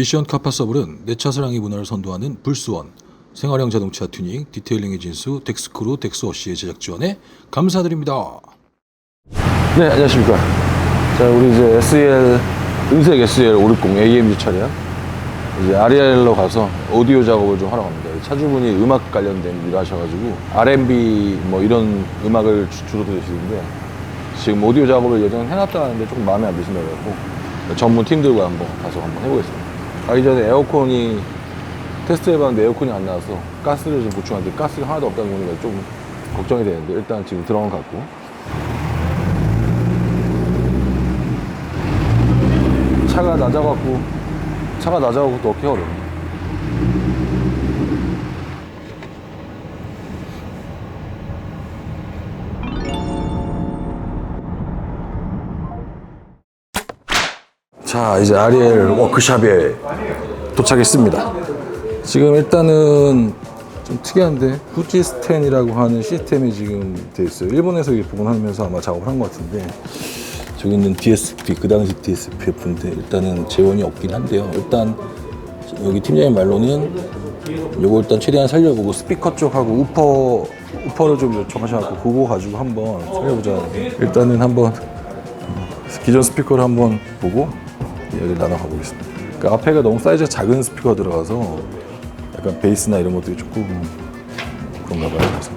미션 카파서블은 내차 사랑의 문화를 선도하는 불스원, 생활형 자동차 튜닝, 디테일링의 진수, 덱스크루, 덱스워시의 제작 지원에 감사드립니다. 네, 안녕하십니까. 자, 우리 이제 SEL, 은색 SEL 560 AMG 차량. 이제 아리엘로 가서 오디오 작업을 좀 하러 갑니다. 차주분이 음악 관련된 일을 하셔가지고, R&B 뭐 이런 음악을 주- 주로 들으시는데, 지금 오디오 작업을 예전에 해놨다는데 조금 마음에 안 드신다고 해갖고, 전문 팀들과 한번 가서 한번 해보겠습니다. 가기 전에 에어컨이, 테스트 해봤는데 에어컨이 안 나와서 가스를 좀 보충하는데 가스가 하나도 없다는 거니까 좀 걱정이 되는데, 일단 지금 들어간 것 같고. 차가 낮아갖고 차가 낮아갖고 또 얻기 어려워. 자 이제 아리엘 워크샵에 도착했습니다. 지금 일단은 좀 특이한데 후지스텐이라고 하는 시스템이 지금 돼 있어요. 일본에서 이게 복원하면서 아마 작업을 한 것 같은데 저기 있는 DSP 그 당시 DSPF인데 일단은 재원이 없긴 한데요. 일단 여기 팀장님 말로는 요거 일단 최대한 살려보고 스피커 쪽하고 우퍼 우퍼를 좀 요청하셔갖고 그거 가지고 한번 살려보자. 일단은 한번 기존 스피커를 한번 보고 이야기를 나눠가 보겠습니다. 그 앞에가 너무 사이즈가 작은 스피커가 들어가서 약간 베이스나 이런 것들이 조금 그런가 봐요. 그래서.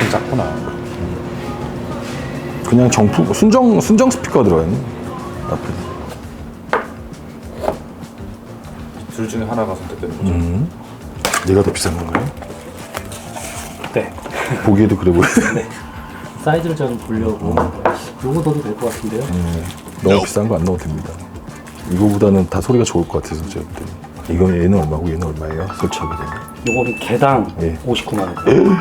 좀 작구나. 그냥 정품 순정 순정 스피커 들어가 있네. 앞에. 둘 중에 하나가 선택되는 거죠. 음. 얘가 더 비싼 건가요? 네. 보기에도 그래 보여. 사이즈를 좀 보려고 요거 넣어도 될 것 같은데요. 너무 비싼 거 안 넣어도 됩니다. 이거보다는 다 소리가 좋을 것 같아서 제가 볼 때. 이건 얘는 얼마고 얘는 얼마예요? 설치하게 되면. 요거는 개당 예. 59만 원,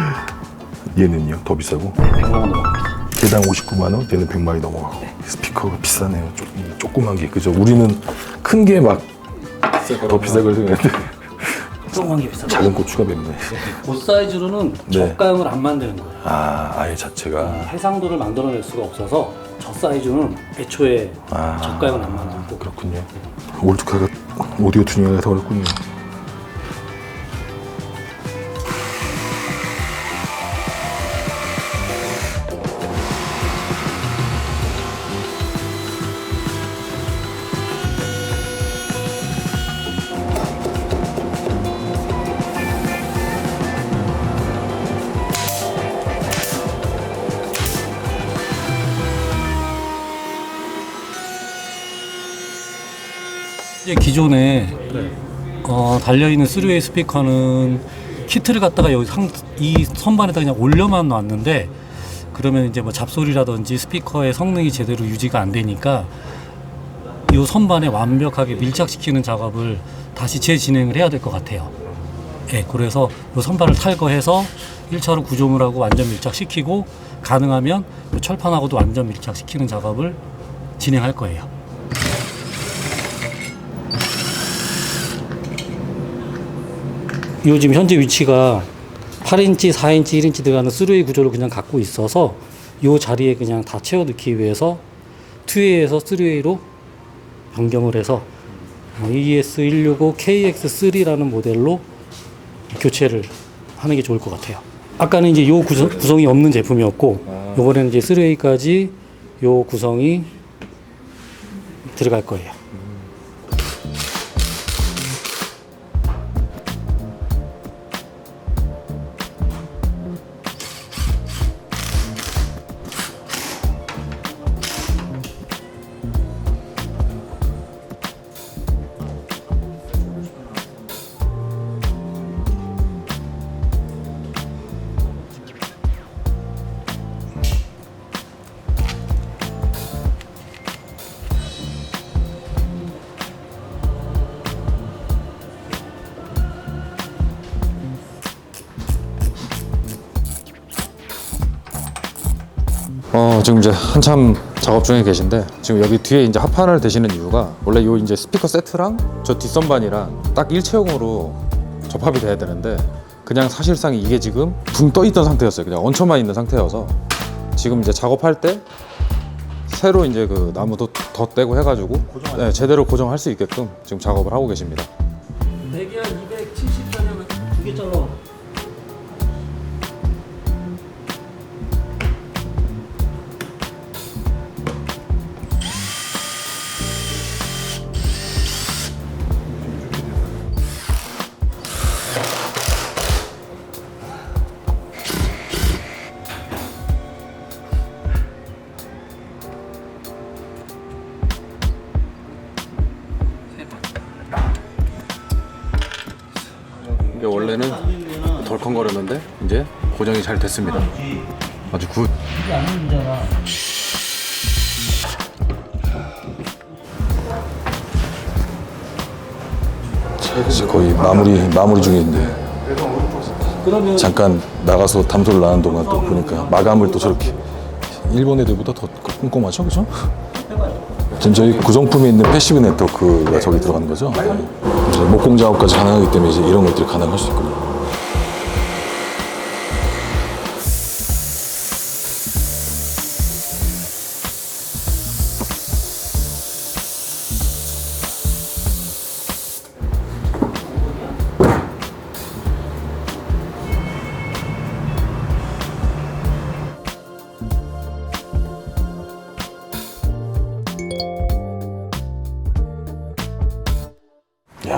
얘는요? 더 비싸고? 100만 원 넘어갑니다. 개당 59만 원, 얘는 100만이 넘어가고. 스피커가 비싸네요. 조금, 조그만 게 그죠? 우리는 큰 게 막더걸 생각했는데 조그만 게 비싸. 작은 고추가 맵네. 그 사이즈로는 네. 저가형을 안 만드는 거예요. 아, 아예 자체가. 해상도를 만들어낼 수가 없어서 저 사이즈는 애초에 아. 저가형을 안 만들고 그렇군요. 올드카가 오디오 튜닝하기가 더 어렵군요. 이제 기존에 어, 달려있는 3웨이 스피커는 키트를 갖다가 여기 상, 이 선반에다 그냥 올려만 놨는데 그러면 이제 뭐 잡소리라든지 스피커의 성능이 제대로 유지가 안 되니까 이 선반에 완벽하게 밀착시키는 작업을 다시 재진행을 해야 될 것 같아요. 예, 그래서 이 선반을 탈거해서 1차로 구조물하고 완전 밀착시키고 가능하면 요 철판하고도 완전 밀착시키는 작업을 진행할 거예요. 요 지금 현재 위치가 8인치, 4인치, 1인치 들어가는 3웨이 구조를 그냥 갖고 있어서 요 자리에 그냥 다 채워 넣기 위해서 2웨이에서 3웨이로 변경을 해서 어, ES165 KX3라는 모델로 교체를 하는 게 좋을 것 같아요. 아까는 이제 요 구성, 구성이 없는 제품이었고 요번에는 이제 3웨이까지 요 구성이 들어갈 거예요. 어, 지금 이제 한참 작업 중에 계신데 지금 여기 뒤에 이제 합판을 대시는 이유가 원래 요 이제 스피커 세트랑 저 뒷선반이랑 딱 일체형으로 접합이 돼야 되는데 그냥 사실상 이게 지금 붕 떠 있던 상태였어요. 그냥 얹혀만 있는 상태여서 지금 이제 작업할 때 새로 이제 그 나무도 더 떼고 해가지고 네, 제대로 고정할 수 있게끔 지금 작업을 하고 계십니다. 이게 원래는 덜컹거렸는데 이제 고정이 잘 됐습니다. 아주 굿. 이제 거의 마무리 마무리 중인데 잠깐 나가서 담소를 나는 동안 또 보니까 마감을 또 저렇게 일본 애들보다 더 꼼꼼하죠, 그죠? 지금 저희 구성품에 있는 패시브 네트워크가 저기 들어가는 거죠. 이제 목공 작업까지 가능하기 때문에 이제 이런 것들이 가능할 수 있군요.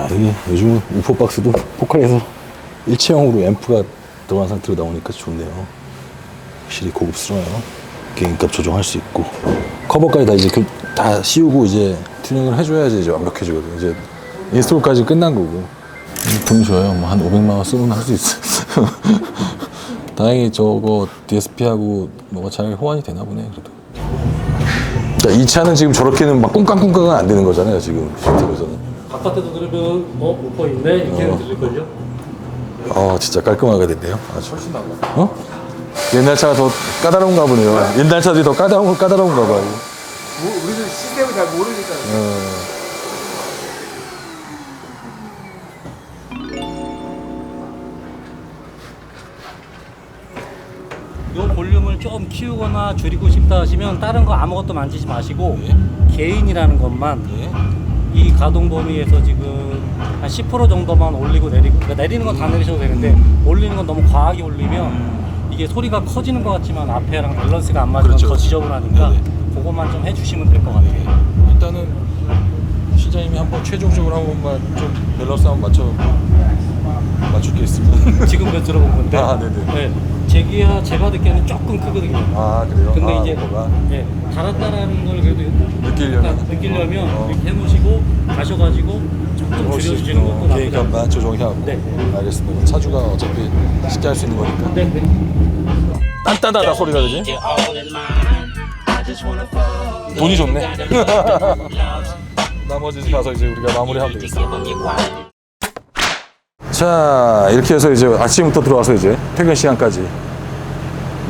야, 이게 요즘 우포 박스도 포칼에서 일체형으로 앰프가 들어간 상태로 나오니까 좋네요. 확실히 고급스러워요. 개인값 조정할 수 있고 커버까지 다 이제 그- 다 씌우고 이제 튜닝을 해줘야지 이제 완벽해지거든요. 이제 인스톨까지 끝난 거고 음, 돈이 좋아요. 뭐 한 500만 원 쓰면 할 수 있어. 다행히 저거 DSP하고 뭐가 잘 호환이 되나 보네 그래도. 자, 이 차는 지금 저렇게는 막 꿍깡꿍깡은 안 되는 거잖아요 지금 실제로서는. 바깥에도 그러면 어 우퍼 있네 이렇게 들릴걸요? 어 진짜 깔끔하게 됐네요. 아주. 훨씬 나아. 어? 옛날 차가 더 까다로운가 보네요. 옛날 차들이 더 까다로운 까다로운가 봐요. 우리도 시스템을 잘 모르니까 요 볼륨을 좀 키우거나 줄이고 싶다 하시면 다른 거 아무것도 만지지 마시고 개인이라는 것만 이 가동 범위에서 지금 한 10% 정도만 올리고 내리고 그러니까 내리는 건 다 내리셔도 되는데 올리는 건 너무 과하게 올리면 이게 소리가 커지는 것 같지만 앞에랑 밸런스가 안 맞으면 그렇죠. 더 지저분하니까 네네. 그것만 좀 해주시면 될 것 같아요. 일단은 시장님이 한번 최종적으로 한 번만 좀 밸런스 한번 맞춰 맞출 게 있으면 지금 몇 들어본 건데 아, 네네. 네, 제기야 제가 듣기에는 조금 크거든요. 아 그래요? 근데 아, 이제 뭐가 네, 달았다라는 걸 그래도 느끼려면 약간 느끼려면 어. 이렇게 해보시고 가셔가지고 조금 줄여주시는 것도 나쁘지 않아요. 개인값만 조정하고 네. 알겠습니다. 차주가 어차피 쉽게 할 수 있는 거니까 네, 네. 딴딴하다 소리가 되지? 돈이 좋네. 나머지 가서 이제 우리가 마무리하면 되겠어. 자 이렇게 해서 이제 아침부터 들어와서 이제 퇴근 시간까지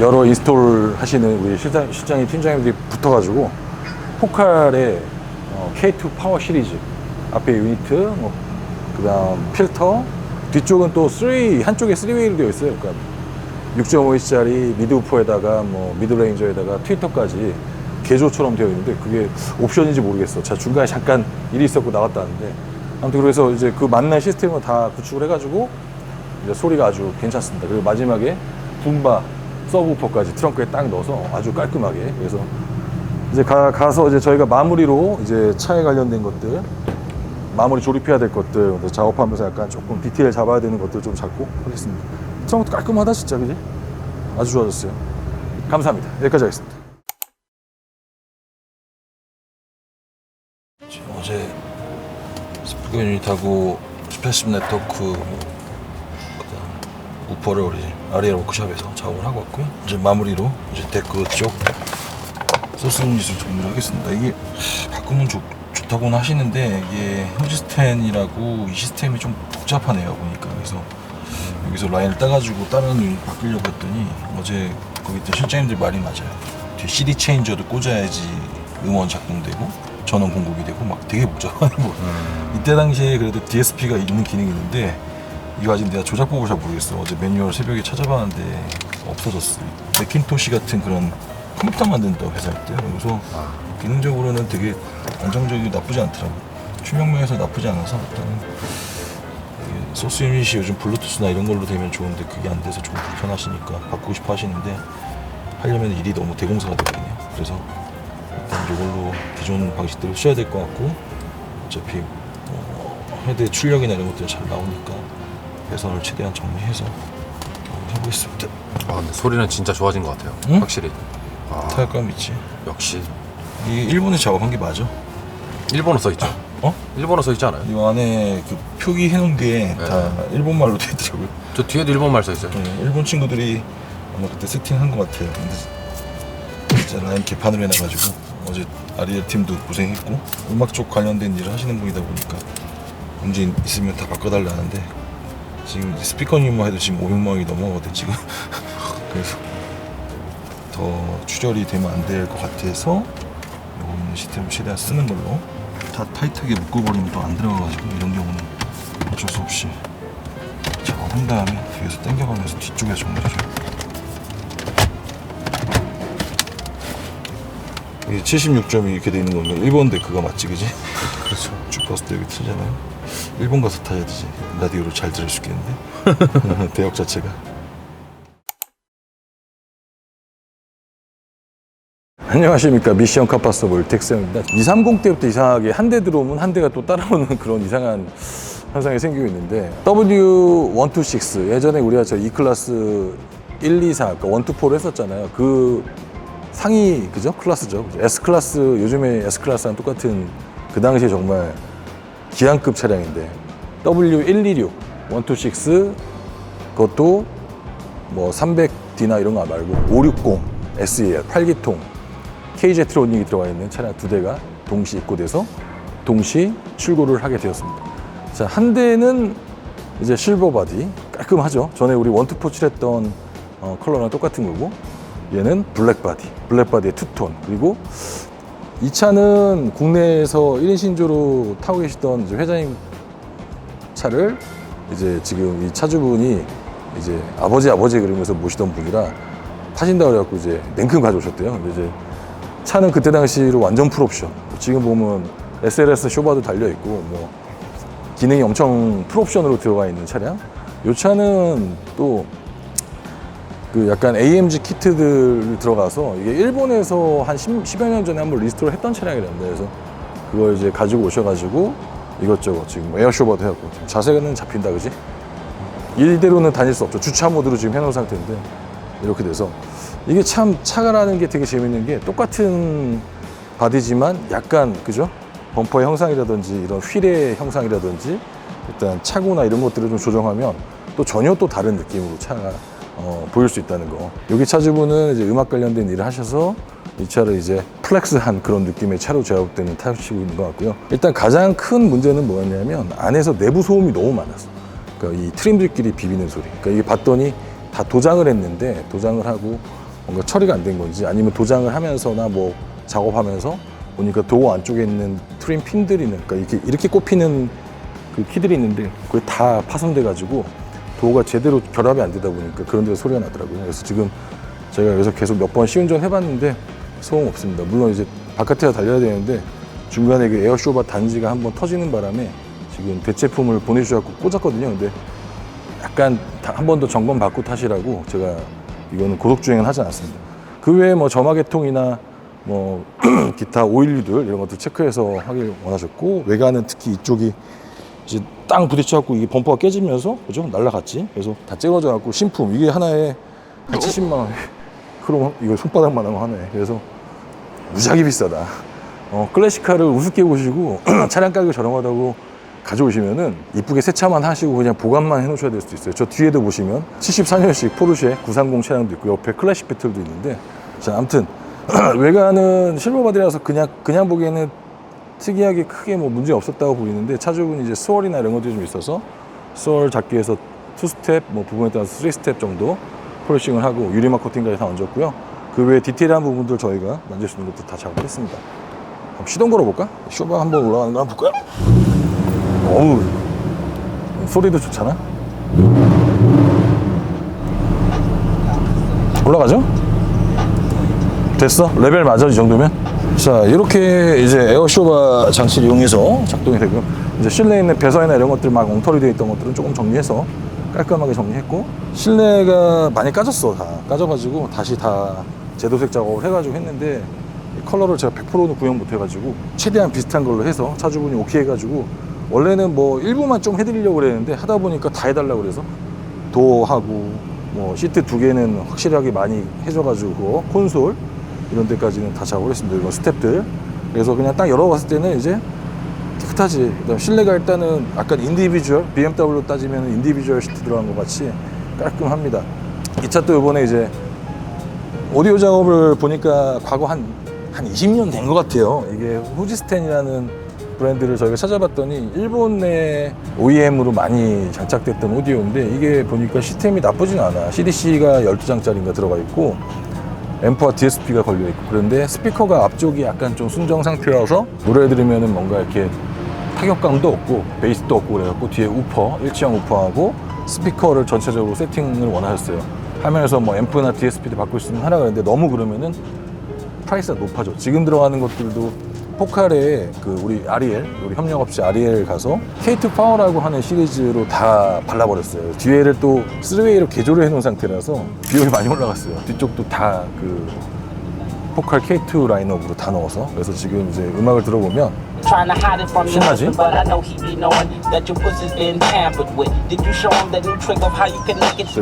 여러 인스톨 하시는 우리 실장, 실장님 팀장님들이 붙어가지고 포칼의 어, K2 파워 시리즈 앞에 유니트 뭐 그다음 필터 뒤쪽은 또 3, 한쪽에 3웨이로 되어 있어요. 그러니까 6.5인치짜리 미드우퍼에다가 뭐 미드레인저에다가 트위터까지 개조처럼 되어 있는데 그게 옵션인지 모르겠어. 자 중간에 잠깐 일이 있었고 나갔다 왔는데 아무튼 그래서 이제 그 만난 시스템을 다 구축을 해가지고 이제 소리가 아주 괜찮습니다. 그리고 마지막에 붐바 서브우퍼까지 트렁크에 딱 넣어서 아주 깔끔하게 그래서 이제 가, 가서 이제 저희가 마무리로 이제 차에 관련된 것들 마무리 조립해야 될 것들 작업하면서 약간 조금 디테일 잡아야 되는 것들 좀 잡고 하겠습니다. 처음부터 깔끔하다 진짜 그지? 아주 좋아졌어요. 감사합니다. 여기까지 하겠습니다. 스피커 유닛하고 스페시브 네트워크 그다음 우퍼를 우리 아리아 워크샵에서 작업을 하고 왔고요. 이제 마무리로 이제 데크 쪽 소스 유닛을 정리를 하겠습니다. 이게 바꾸면 좋, 좋다고는 하시는데 이게 휴지스텐이라고 이 시스템이 좀 복잡하네요 보니까 그래서 여기서 라인을 따가지고 다른 유닛 바꾸려고 했더니 어제 거기 있던 실장님들 말이 맞아요. 뒤에 CD 체인저도 꽂아야지 음원 작동되고 전원 공급이 되고 막 되게 복잡한 거. 이때 당시에 그래도 DSP가 있는 기능이 있는데 이거 아직 내가 조작 보고 잘 모르겠어. 어제 매뉴얼 새벽에 찾아봤는데 없어졌어. 맥킨토시 같은 그런 컴퓨터 만든다 회사였대요. 그래서 기능적으로는 되게 안정적이고 나쁘지 않더라고. 출력면에서 나쁘지 않아서 일단은 소스 유닛이 요즘 블루투스나 이런 걸로 되면 좋은데 그게 안 돼서 좀 불편하시니까 바꾸고 싶어 하시는데 하려면 일이 너무 대공사가 되거든요. 그래서 이걸로 기존 방식대로 써야 될 것 같고 어차피 어, 헤드 출력이나 이런 것들이 잘 나오니까 배선을 최대한 정리해서 어, 해보겠습니다. 아 근데 소리는 진짜 좋아진 것 같아요. 응? 확실히. 아, 타격감 있지. 역시 이 일본에 작업한 게 맞아. 일본어 써 있죠. 어? 일본어 써 있지 않아요? 이 안에 그 표기 해 놓은 게 네. 다 일본 말로 돼 있더라고요. 저 뒤에도 일본말 써 있어요. 네, 일본 친구들이 아마 그때 세팅한 것 같아요. 근데 진짜 라인 개판을 해놔가지고 어제 아리엘 팀도 고생했고 음악 쪽 관련된 일을 하시는 분이다 보니까 문제 있으면 다 바꿔달라는데 지금 이제 스피커님만 해도 지금 500만 원이 넘어가거든 지금. 그래서 더 추절이 되면 안 될 것 같아서 요거 있는 시스템을 최대한 쓰는 걸로 다 타이트하게 묶어버리면 또 안 들어가가지고 이런 경우는 어쩔 수 없이 작업한 다음에 뒤에서 당겨가면서 뒤쪽에 정리해 76점이 이렇게 돼 있는 거면 일본 데크가 맞지, 그지? 그렇죠. 쭉 봤을 때 여기 틀잖아요. 일본 가서 타야 되지. 라디오로 잘 들을 수 있겠는데. 대역 자체가. 안녕하십니까 미션 카파서블 텍스입니다 230 때부터 이상하게 한 대 들어오면 한 대가 또 따라오는 그런 이상한 현상이 생기고 있는데 W126 예전에 우리가 저 E클래스 1, 2, 4 그러니까 1, 2, 4를 했었잖아요 그 상위 그죠? 클래스죠 그죠? S클래스 요즘에 S클래스랑 똑같은 그 당시에 정말 기한급 차량인데 W126 126 그것도 뭐 300D나 이런 거 말고 560 SEL 8기통 KZ 트로닉이 들어가 있는 차량 두 대가 동시 입고돼서 동시 출고를 하게 되었습니다. 자, 한 대는 이제 실버 바디 깔끔하죠. 전에 우리 원투포 칠했던 어, 컬러랑 똑같은 거고 얘는 블랙 바디, 블랙 바디의 투톤 그리고 이 차는 국내에서 1인 신조로 타고 계시던 회장님 차를 이제 지금 이 차주분이 이제 아버지 아버지 그러면서 모시던 분이라 타신다 그래갖고 이제 냉큼 가져오셨대요. 근데 이제 차는 그때 당시로 완전 풀옵션. 지금 보면 SLS 쇼바도 달려 있고 뭐 기능이 엄청 풀옵션으로 들어가 있는 차량. 이 차는 또 그 약간 AMG 키트들 들어가서 이게 일본에서 한 10, 10여 년 전에 한번 리스토어 했던 차량이랍니다. 그래서 그걸 이제 가지고 오셔가지고 이것저것 지금 뭐 에어쇼바도 해갖고 지금 자세는 잡힌다 그지? 일대로는 다닐 수 없죠. 주차 모드로 지금 해놓은 상태인데 이렇게 돼서 이게 참 차가라는 게 되게 재밌는 게 똑같은 바디지만 약간 그죠? 범퍼의 형상이라든지 이런 휠의 형상이라든지 일단 차고나 이런 것들을 좀 조정하면 또 전혀 또 다른 느낌으로 차가 어, 보일 수 있다는 거. 여기 차주분은 이제 음악 관련된 일을 하셔서 이 차를 이제 플렉스한 그런 느낌의 차로 때는 타시고 있는 것 같고요. 일단 가장 큰 문제는 뭐였냐면 안에서 내부 소음이 너무 많았어. 그러니까 이 트림들끼리 비비는 소리. 그러니까 이게 봤더니 다 도장을 했는데 도장을 하고 뭔가 처리가 안 된 건지 아니면 도장을 하면서나 뭐 작업하면서 보니까 도어 안쪽에 있는 트림 핀들이 그러니까 이렇게 이렇게 꼽히는 그 키들이 있는데 그게 다 파손돼 가지고 도어가 제대로 결합이 안 되다 보니까 그런 데서 소리가 나더라고요. 그래서 지금 제가 여기서 계속 몇 번 시운전 해봤는데 소음 없습니다. 물론 이제 바깥에서 달려야 되는데 중간에 그 에어쇼바 단지가 한번 터지는 바람에 지금 대체품을 보내주셔서 꽂았거든요. 근데 약간 한 번 더 점검 받고 타시라고 제가 이거는 고속 주행은 하지 않았습니다. 그 외에 뭐 점화계통이나 뭐 기타 오일류들 이런 것들 체크해서 하길 원하셨고 외관은 특히 이쪽이 이제 땅 부딪혀갖고 이게 범퍼가 깨지면서 그죠 날라갔지. 그래서 다 찌그러져갖고 신품 이게 하나에 한 70만 원. 크롬 이거 손바닥만한 거 하나에. 그래서 무지하게 비싸다. 어, 클래식카를 우습게 보시고 차량 가격이 저렴하다고 가져오시면은 이쁘게 세차만 하시고 그냥 보관만 해놓으셔야 될 수도 있어요. 저 뒤에도 보시면 74년식 포르쉐 930 차량도 있고 옆에 클래식 배틀도 있는데 자 아무튼 외관은 실버바디라서 그냥 그냥 보기에는 특이하게 크게 뭐 문제 없었다고 보이는데 차주분이 이제 스월이나 이런 것들이 좀 있어서 스월 잡기 위해서 투 스텝 뭐 부분에 따라서 쓰리 스텝 정도 폴리싱을 하고 유리막 코팅까지 다 얹었고요. 그 외에 디테일한 부분들 저희가 만질 수 있는 것도 다 작업했습니다. 한번 시동 걸어볼까? 쇼바 한번 올라가는 거 한번 볼까요? 어우 소리도 좋잖아. 올라가죠? 됐어? 레벨 맞아 이 정도면? 자 이렇게 이제 에어쇼바 장치를 이용해서 작동이 되고 이제 실내에 있는 배선이나 이런 것들 막 엉터리 되어 있던 것들은 조금 정리해서 깔끔하게 정리했고 실내가 많이 까졌어 다. 까져가지고 다시 다 제도색 작업을 해가지고 했는데 이 컬러를 제가 100%는 구현 못해가지고 최대한 비슷한 걸로 해서 차주분이 오케이 해가지고 원래는 뭐 일부만 좀 해드리려고 그랬는데 하다 보니까 다 해달라고 그래서 도하고 뭐 시트 두 개는 확실하게 많이 해줘가지고 콘솔 이런 데까지는 다 작업을 했습니다. 이거 스탭들. 그래서 그냥 딱 열어봤을 때는 이제 깨끗하지. 그다음 실내가 일단은 약간 인디비주얼 BMW 따지면 인디비주얼 시트 들어간 것 같이 깔끔합니다. 이 차 또 이번에 이제 오디오 작업을 보니까 과거 한, 한 20년 된 것 같아요. 이게 후지스텐이라는 브랜드를 저희가 찾아봤더니 일본 내 OEM으로 많이 장착됐던 오디오인데 이게 보니까 시스템이 나쁘진 않아. CDC가 12장짜리인가 들어가 있고 앰프와 DSP가 걸려 있고 그런데 스피커가 앞쪽이 약간 좀 순정 상태여서 노래 들으면은 뭔가 이렇게 타격감도 없고 베이스도 없고 그래갖고 뒤에 우퍼 일치형 우퍼하고 스피커를 전체적으로 세팅을 원하셨어요. 화면에서 뭐 앰프나 DSP도 바꿀 수 있는 하라 그랬는데 너무 그러면은 프라이스가 높아져. 지금 들어가는 것들도 포칼에 그 우리 아리엘 우리 협력 업체 아리엘 가서 K2 파워라고 하는 시리즈로 다 발라버렸어요. 뒤에를 또 3웨이로 개조를 해놓은 상태라서 비용이 많이 올라갔어요. 뒤쪽도 다그 포칼 K2 라인업으로 다 넣어서. 그래서 지금 이제 음악을 들어보면 신나지?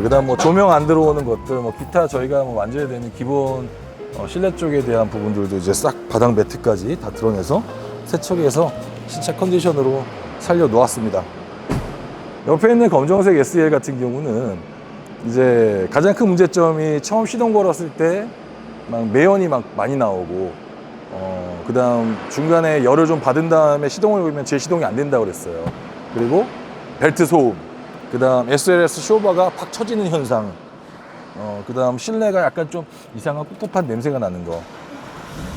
그 다음 뭐 조명 안 들어오는 것들, 뭐 기타 저희가 뭐 만져야 되는 기본 어, 실내 쪽에 대한 부분들도 이제 싹 바닥 매트까지 다 드러내서 세척해서 신차 컨디션으로 살려 놓았습니다. 옆에 있는 검정색 SL 같은 경우는 이제 가장 큰 문제점이 처음 시동 걸었을 때 막 매연이 막 많이 나오고 어, 그 다음 중간에 열을 좀 받은 다음에 시동을 걸면 제 시동이 안 된다고 그랬어요. 그리고 벨트 소음, 그 다음 SLS 쇼바가 팍 쳐지는 현상, 어, 그 다음 실내가 약간 좀 이상한 꿉꿉한 냄새가 나는 거.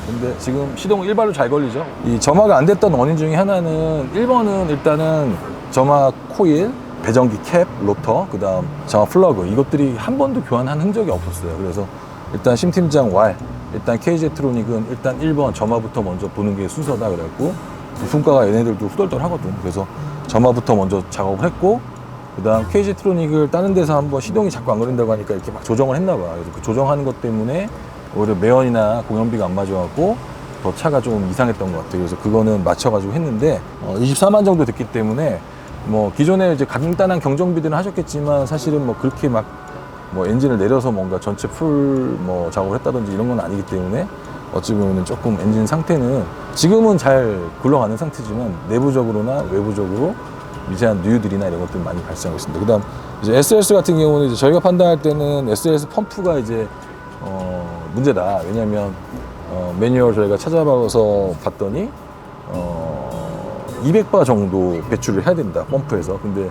근데 지금 시동 일발로 잘 걸리죠? 이 점화가 안 됐던 원인 중에 하나는 1번은 일단은 점화 코일, 배전기 캡, 로터, 그 다음 점화 플러그 이것들이 한 번도 교환한 흔적이 없었어요. 그래서 일단 심 팀장 왈, 일단 KJ트로닉은 일단 1번 점화부터 먼저 보는 게 순서다 그래갖고 부품가가 얘네들도 후덜덜 하거든. 그래서 점화부터 먼저 작업을 했고 그 다음 KJ트로닉을 다른 데서 한번 시동이 자꾸 안 걸린다고 하니까 이렇게 막 조정을 했나 봐. 그래서 그 조정하는 것 때문에 오히려 매연이나 공연비가 안 맞아갖고 더 차가 좀 이상했던 것 같아요. 그래서 그거는 맞춰가지고 했는데 어, 24만 정도 됐기 때문에 뭐 기존에 이제 간단한 경정비들은 하셨겠지만 사실은 뭐 그렇게 막 뭐 엔진을 내려서 뭔가 전체 풀 뭐 작업을 했다든지 이런 건 아니기 때문에 어찌 보면 조금 엔진 상태는 지금은 잘 굴러가는 상태지만 내부적으로나 외부적으로 미세한 누유들이나 이런 것들이 많이 발생하고 있습니다. 그다음 이제 SLS 같은 경우는 이제 저희가 판단할 때는 SLS 펌프가 이제 어 문제다. 왜냐하면 어 매뉴얼 저희가 찾아봐서 봤더니 어 200바 정도 배출을 해야 된다 펌프에서. 근데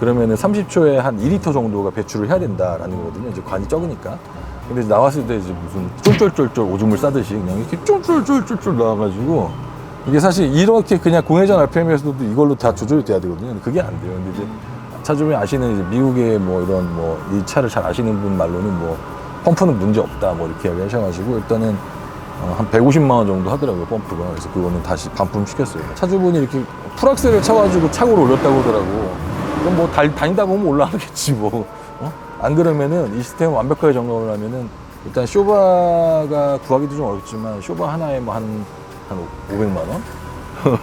그러면은 30초에 한 2리터 정도가 배출을 해야 된다라는 거거든요. 이제 관이 적으니까. 근데 나왔을 때 이제 무슨 쫄쫄쫄쫄 오줌을 싸듯이 그냥 이렇게 쫄쫄쫄쫄쫄 나와가지고 이게 사실 이렇게 그냥 공회전 RPM에서도 이걸로 다 조절이 돼야 되거든요. 그게 안 돼요. 근데 이제 차주분이 아시는 이제 미국의 뭐 이런 뭐 이 차를 잘 아시는 분 말로는 뭐 펌프는 문제 없다 뭐 이렇게 이야기하셔가지고 일단은 어, 한 150만 원 정도 하더라고요 펌프가 그래서 그거는 다시 반품 시켰어요 차주분이 이렇게 풀악셀을 쳐가지고 차고를 올렸다고 하더라고 그럼 뭐 달, 다니다 보면 올라가겠지 뭐 어? 안 그러면은 이 시스템 완벽하게 점검을 하면은 일단 쇼바가 구하기도 좀 어렵지만 쇼바 하나에 뭐한 한 500만 원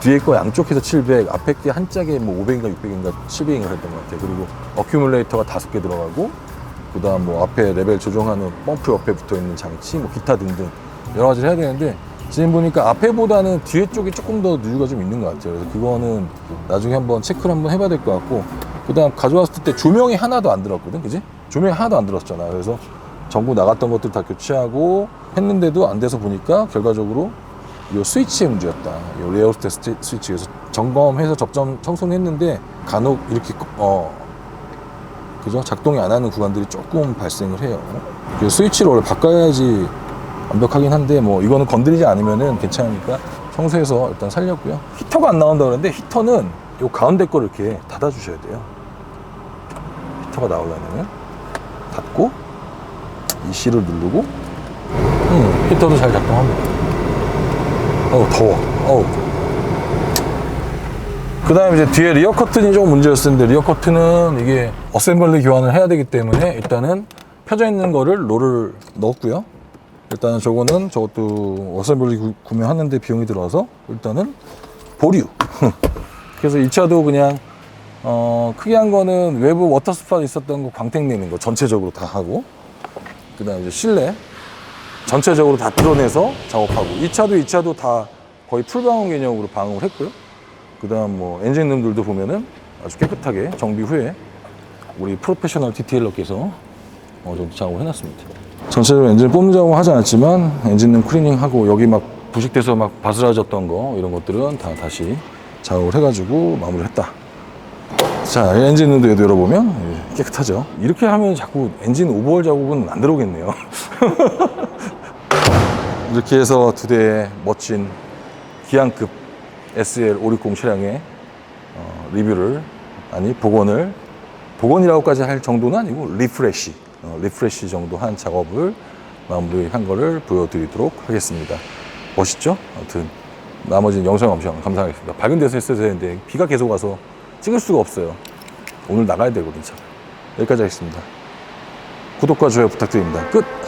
뒤에 거 양쪽 해서 700, 앞에 게 한 짝에 뭐 500인가 600인가 700인가 했던 것 같아요. 그리고 어큐뮬레이터가 다섯 개 들어가고, 그 다음 뭐 앞에 레벨 조정하는 펌프 옆에 붙어 있는 장치, 뭐 기타 등등 여러 가지를 해야 되는데, 지금 보니까 앞에보다는 뒤에 쪽이 조금 더 누유가 좀 있는 것 같아요. 그래서 그거는 나중에 한번 체크를 한번 해봐야 될 것 같고, 그 다음 가져왔을 때 조명이 하나도 안 들었거든, 그지? 조명이 하나도 안 들었잖아. 그래서 전부 나갔던 것들 다 교체하고 했는데도 안 돼서 보니까 결과적으로 이 스위치의 문제였다. 이 레어스테 스티- 스위치. 그래서 점검해서 접점 청소는 했는데 간혹 이렇게 어 그죠? 작동이 안 하는 구간들이 조금 발생을 해요. 그 스위치를 원래 바꿔야지 완벽하긴 한데 뭐 이거는 건드리지 않으면은 괜찮으니까 청소해서 일단 살렸고요. 히터가 안 나온다 그러는데 히터는 이 가운데 거를 이렇게 닫아 주셔야 돼요. 히터가 나오려면은 닫고 이 C를 누르고 히터도 잘 작동합니다. 어우, 더워. 어우. 그 다음에 이제 뒤에 리어 커튼이 좀 문제였었는데, 리어 커튼은 이게 어셈블리 교환을 해야 되기 때문에 일단은 펴져 있는 거를 롤을 넣었고요. 일단은 저거는 저것도 어셈블리 구- 구매하는데 비용이 들어서 일단은 보류. 그래서 이 차도 그냥 어, 크게 한 거는 외부 워터 스팟 있었던 거 광택 내는 거 전체적으로 다 하고 그 다음에 이제 실내 전체적으로 다 뚫어내서 작업하고 이 차도 이 차도 다 거의 풀방음 개념으로 방음을 했고요. 그 다음 뭐 엔진룸들도 보면은 아주 깨끗하게 정비 후에 우리 프로페셔널 디테일러께서 어느 정도 작업을 해놨습니다. 전체적으로 엔진 뽑는 작업은 하지 않았지만 엔진룸 클리닝하고 여기 막 부식돼서 막 바스라졌던 거 이런 것들은 다 다시 작업을 해가지고 마무리를 했다. 자, 이 엔진룸도 열어보면 예, 깨끗하죠. 이렇게 하면 자꾸 엔진 오버홀 작업은 안 들어오겠네요. 이렇게 해서 두 대의 멋진 기안급 SL 560 차량의 어, 리뷰를 아니 복원을 복원이라고까지 할 정도는 아니고 리프레시 어, 리프레시 정도 한 작업을 마무리한 거를 보여드리도록 하겠습니다. 멋있죠? 아무튼 나머지는 영상 엄청 감사하겠습니다. 밝은 데서 했어야 되는데 비가 계속 와서 찍을 수가 없어요. 오늘 나가야 되거든요. 차. 여기까지 하겠습니다. 구독과 좋아요 부탁드립니다. 끝!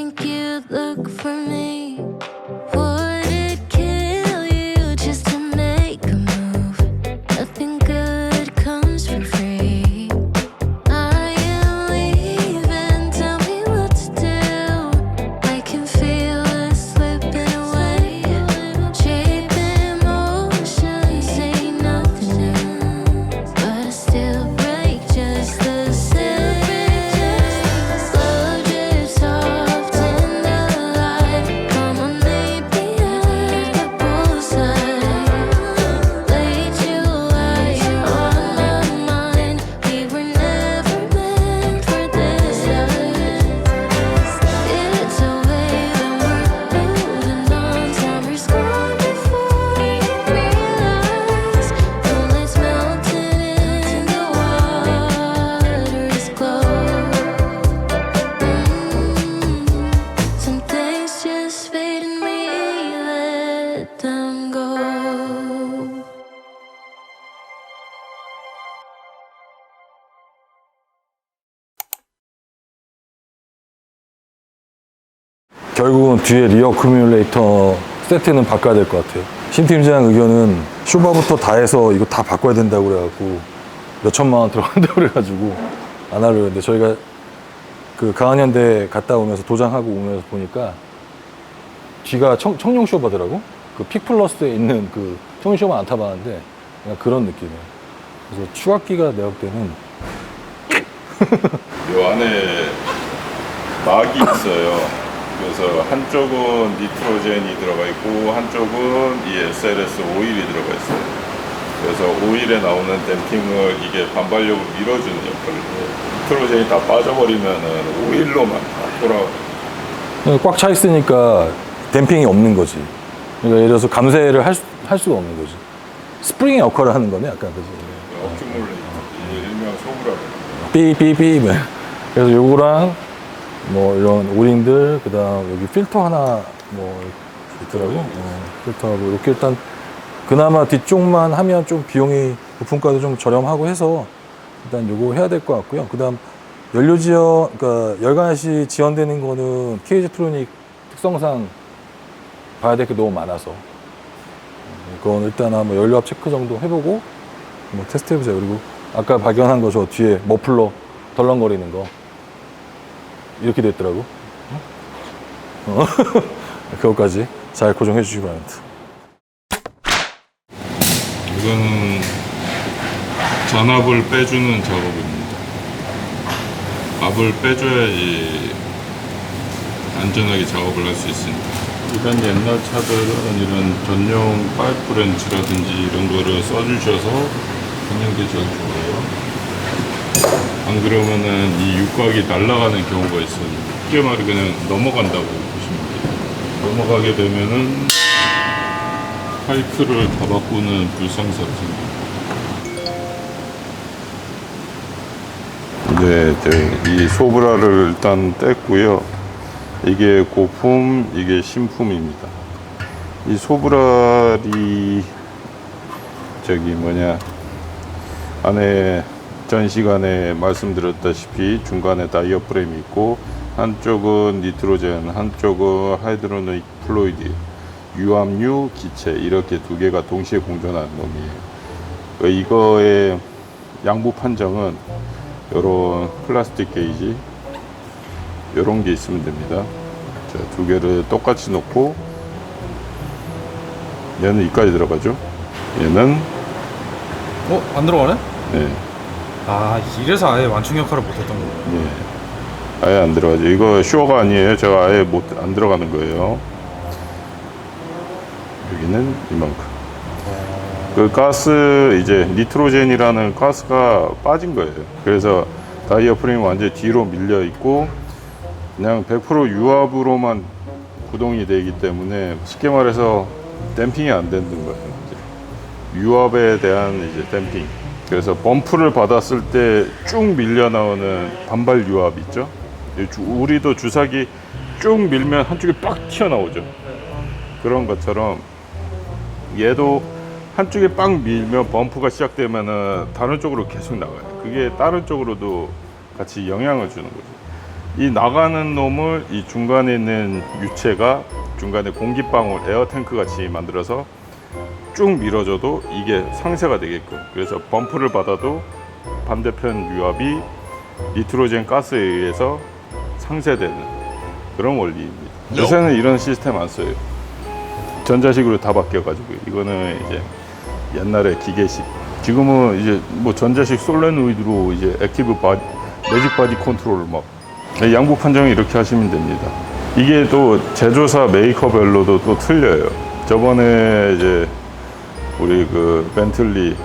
Think you'd look for me. 결국은 뒤에 리어 쿠뮬레이터 세트는 바꿔야 될 것 같아요. 신 팀장 의견은 쇼바부터 다 해서 이거 다 바꿔야 된다고 그래갖고 몇 천만 원 들어간다고 그래가지고 안 하려고 했는데 저희가 그 강한현대 갔다 오면서 도장하고 오면서 보니까 뒤가 청, 청룡 쇼바더라고. 그 픽플러스에 있는 그 청룡 쇼바 안 타봤는데 그냥 그런 느낌이에요. 그래서 추각기가 내가 볼 때는 요 안에 막이 있어요. 그래서 한쪽은 니트로젠이 들어가 있고 한쪽은 이 SLS 오일이 들어가 있어요. 그래서 오일에 나오는 댐핑을 이게 반발력을 밀어주는 역할을 해요. 니트로젠이 다 빠져버리면은 오일로만 다 돌아. 꽉 차 있으니까 댐핑이 없는 거지. 그러니까 예를 들어서 감쇄를 할, 수, 할 수가 없는 거지. 스프링의 역할을 하는 거네, 약간 그지. 어큐뮬레이터, 이게 일명 소브라. 삐삐삐. 뭐. 그래서 요거랑 뭐 이런 오링들, 그 다음 여기 필터 하나 뭐 있더라고. 어, 필터하고 이렇게 일단 그나마 뒤쪽만 하면 좀 비용이 부품가도 좀 저렴하고 해서 일단 요거 해야 될 것 같고요. 그 다음 연료 지원, 그러니까 열간시 지원되는 거는 KG트로닉 특성상 봐야 될 게 너무 많아서 그건 일단 한번 연료압 체크 정도 해보고 뭐 테스트 해보자. 그리고 아까 발견한 거 저 뒤에 머플러 덜렁거리는 거 이렇게 됐더라고. 어? 그것까지 잘 고정해 주시기 바랍니다. 이거는 전압을 빼주는 작업입니다. 압을 빼줘야지 안전하게 작업을 할 수 있으니까. 이런 옛날 차들은 이런 전용 파이프 렌치라든지 이런 거를 써주셔서 그냥 게 제일 좋아요. 안 그러면은 이 육각이 날아가는 경우가 있어요. 쉽게 말해 그냥 넘어간다고 보시면 돼요. 넘어가게 되면은 파이프를 다 바꾸는 불상사가 생깁니다. 네, 이 소브라를 일단 뗐고요. 이게 고품, 이게 신품입니다. 이 소브라리 저기 뭐냐 안에 전 시간에 말씀드렸다시피 중간에 다이어 프레임이 있고 한쪽은 니트로젠, 한쪽은 하이드로닉 플로이드, 유압류, 기체 이렇게 두 개가 동시에 공존하는 놈이에요. 그 이거의 양부 판정은 이런 플라스틱 게이지 이런 게 있으면 됩니다. 자, 두 개를 똑같이 놓고 얘는 이까지 들어가죠. 얘는 어? 안 들어가네? 네, 아 이래서 아예 완충 역할을 못했던 거예요 예. 아예 안 들어가죠. 이거 쇼가 아니에요. 제가 아예 못 안 들어가는 거예요. 여기는 이만큼. 그 가스 이제 니트로젠이라는 가스가 빠진 거예요. 그래서 다이어 프레임 완전히 뒤로 밀려 있고 그냥 100% 유압으로만 구동이 되기 때문에 쉽게 말해서 댐핑이 안 되는 거예요. 이제. 유압에 대한 이제 댐핑. 그래서 범프를 받았을 때 쭉 밀려 나오는 반발 유압 있죠. 우리도 주사기 쭉 밀면 한쪽이 빡 튀어나오죠. 그런 것처럼 얘도 한쪽에 빡 밀면 범프가 시작되면은 다른 쪽으로 계속 나가요. 그게 다른 쪽으로도 같이 영향을 주는 거죠. 이 나가는 놈을 이 중간에 있는 유체가 중간에 공기방울 에어 탱크 같이 만들어서 쭉 밀어줘도 이게 상쇄가 되게끔 그래서 범프를 받아도 반대편 유압이 니트로젠 가스에 의해서 상쇄되는 그런 원리입니다. 요새는 이런 시스템 안 써요. 전자식으로 다 바뀌어가지고 이거는 이제 옛날에 기계식. 지금은 이제 뭐 전자식 솔레노이드로 이제 액티브 바디, 매직 바디 컨트롤 막 양부 판정을 이렇게 하시면 됩니다. 이게 또 제조사 메이커별로도 또 틀려요. 저번에 이제 우리 그 벤틀리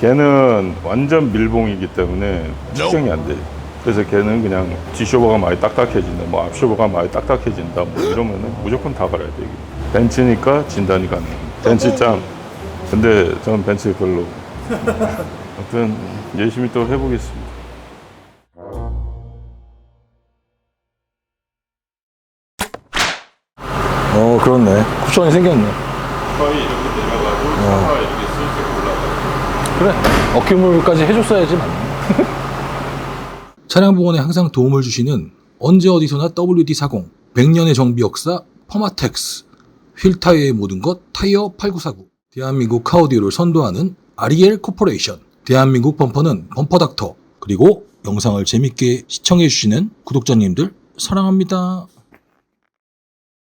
걔는 완전 밀봉이기 때문에 측정이 안 돼요. 그래서 걔는 그냥 뒤쇼버가 많이 딱딱해진다, 뭐 앞쇼버가 많이 딱딱해진다, 뭐 이러면은 무조건 다 갈아야 돼요. 벤츠니까 진단이 가능해요. 벤츠 짱. 근데 저는 벤츠 별로. 아무튼 열심히 또 해보겠습니다. 어, 그렇네. 쿠션이 생겼네. 거의 올라가요. 그래. 어큐물까지 해줬어야지 맞네. 차량 보건에 항상 도움을 주시는 언제 어디서나 WD40 100년의 정비 역사 퍼마텍스 휠 타이어의 모든 것 타이어 8949 대한민국 카오디오를 선도하는 아리엘 코퍼레이션 대한민국 범퍼는 범퍼닥터 그리고 영상을 재밌게 시청해 주시는 구독자님들 사랑합니다.